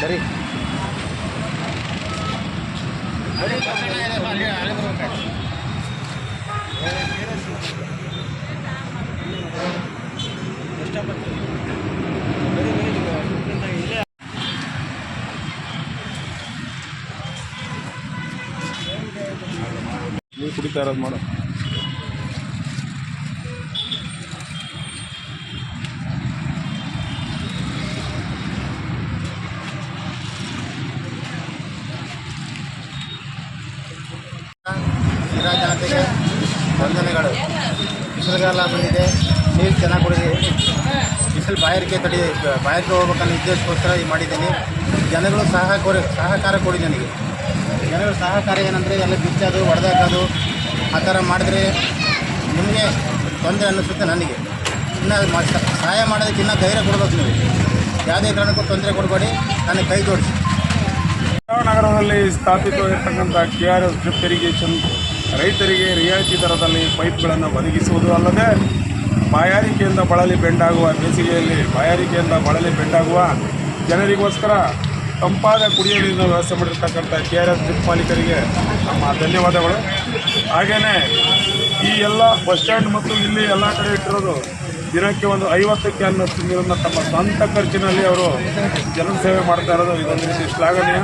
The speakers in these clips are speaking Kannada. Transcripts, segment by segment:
ಸರಿ. ನೀವು ಕುಡಿತಾ ಇರೋದು ಮಾಡು. ಶಿರಾ ಜನತೆಗೆ ವಂದನೆಗಳು. ಬಿಸಿಲುಗಾಲ ಬಂದಿದೆ, ನೀರು ಚೆನ್ನಾಗಿ ಕುಡಿದೆ, ಬಿಸಿಲು ಬಾಯಾರಿಕೆ ತಡಿ, ಬಾಯಾರಿಕೆ ಹೋಗ್ಬೇಕನ್ನೋ ಉದ್ದೇಶಕ್ಕೋಸ್ಕರ ಇದು ಮಾಡಿದ್ದೀನಿ. ಜನಗಳು ಸಹ ಕೊಡಿ, ಸಹಕಾರ ಕೊಡಿ ನನಗೆ. ಜನಗಳ ಸಹಕಾರ ಏನಂದರೆ, ಎಲ್ಲ ಬಿಚ್ಚೋದು ಹೊಡೆದಾಕೋದು ಆ ಥರ ಮಾಡಿದ್ರೆ ನಿಮಗೆ ತೊಂದರೆ ಅನ್ನಿಸುತ್ತೆ ನನಗೆ. ಇನ್ನು ಸಹಾಯ ಮಾಡೋದಕ್ಕೆ ಇನ್ನೂ ಧೈರ್ಯ ಕೊಡಬೇಕು ನೀವು. ಯಾವುದೇ ಕಾರಣಕ್ಕೂ ತೊಂದರೆ ಕೊಡಬೇಡಿ ನನಗೆ ಕೈ ಜೋಡಿಸಿ ನಗರದಲ್ಲಿ ಸ್ಥಾಪಿತವಾಗಿರ್ತಕ್ಕಂಥ K R S drip irrigation ರೈತರಿಗೆ ರಿಯಾಯಿತಿ ದರದಲ್ಲಿ ಪೈಪ್ಗಳನ್ನು ಒದಗಿಸುವುದು ಅಲ್ಲದೆ ಬಾಯಾರಿಕೆಯಿಂದ ಬಳಲಿ ಬೆಂಡಾಗುವ ಬೇಸಿಗೆಯಲ್ಲಿ ಬಾಯಾರಿಕೆಯಿಂದ ಬಳಲಿ ಬೆಂಡಾಗುವ ಜನರಿಗೋಸ್ಕರ ತಂಪಾದ ಕುಡಿಯುವ ನೀರಿನ ವ್ಯವಸ್ಥೆ ಮಾಡಿರ್ತಕ್ಕಂಥ ಕೆ ಆರ್ ಎಸ್ ಡ್ರಿಪ್ ಮಾಲೀಕರಿಗೆ ನಮ್ಮ ಧನ್ಯವಾದಗಳು. ಹಾಗೆಯೇ ಈ ಎಲ್ಲ ಬಸ್ ಸ್ಟ್ಯಾಂಡ್ ಮತ್ತು ಇಲ್ಲಿ ಎಲ್ಲ ಕಡೆ ಇಟ್ಟಿರೋದು ದಿನಕ್ಕೆ ಒಂದು ಐವತ್ತು ಕ್ಯಾನ್ ನೀರನ್ನು ತಮ್ಮ ಸ್ವಂತ ಖರ್ಚಿನಲ್ಲಿ ಅವರು ಜನಸೇವೆ ಮಾಡ್ತಾ ಇರೋದು ಇದೊಂದು ರೀತಿ ಶ್ಲಾಘನೀಯ.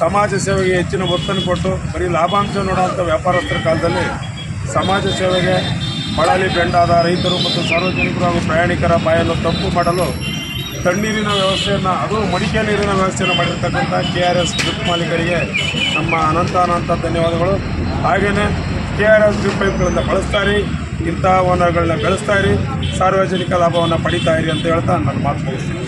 ಸಮಾಜ ಸೇವೆಗೆ ಹೆಚ್ಚಿನ ಒತ್ತನ್ನು ಕೊಟ್ಟು ಬರೀ ಲಾಭಾಂಶ ನೋಡುವಂಥ ವ್ಯಾಪಾರಸ್ಥರ ಕಾಲದಲ್ಲಿ ಸಮಾಜ ಸೇವೆಗೆ ಬಳಲಿ ಬೆಂಡಾದ ರೈತರು ಮತ್ತು ಸಾರ್ವಜನಿಕರು ಹಾಗೂ ಪ್ರಯಾಣಿಕರ ಬಾಯಲು ತಪ್ಪು ಮಾಡಲು ತಣ್ಣೀರಿನ ವ್ಯವಸ್ಥೆಯನ್ನು, ಅದು ಮಡಿಕೆ ನೀರಿನ ವ್ಯವಸ್ಥೆಯನ್ನು ಮಾಡಿರ್ತಕ್ಕಂಥ ಕೆ ಆರ್ ಎಸ್ ಡ್ರಿಪ್ ಮಾಲೀಕರಿಗೆ ನಮ್ಮ ಅನಂತ ಅನಂತ ಧನ್ಯವಾದಗಳು. ಹಾಗೆಯೇ ಕೆ ಆರ್ ಎಸ್ ಡ್ರಿಪ್ ಪೈಪ್ಗಳನ್ನು ಬಳಸ್ತಾರಿ ಇಂತಹ ಓನರ್ಗಳನ್ನ ಬೆಳೆಸ್ತಾ ಇರಿ, ಸಾರ್ವಜನಿಕ ಲಾಭವನ್ನು ಪಡಿತಾ ಇರಿ ಅಂತ ಹೇಳ್ತಾ ನಾನು ಮಾತು ಮುಗಿಸ್ತೀನಿ.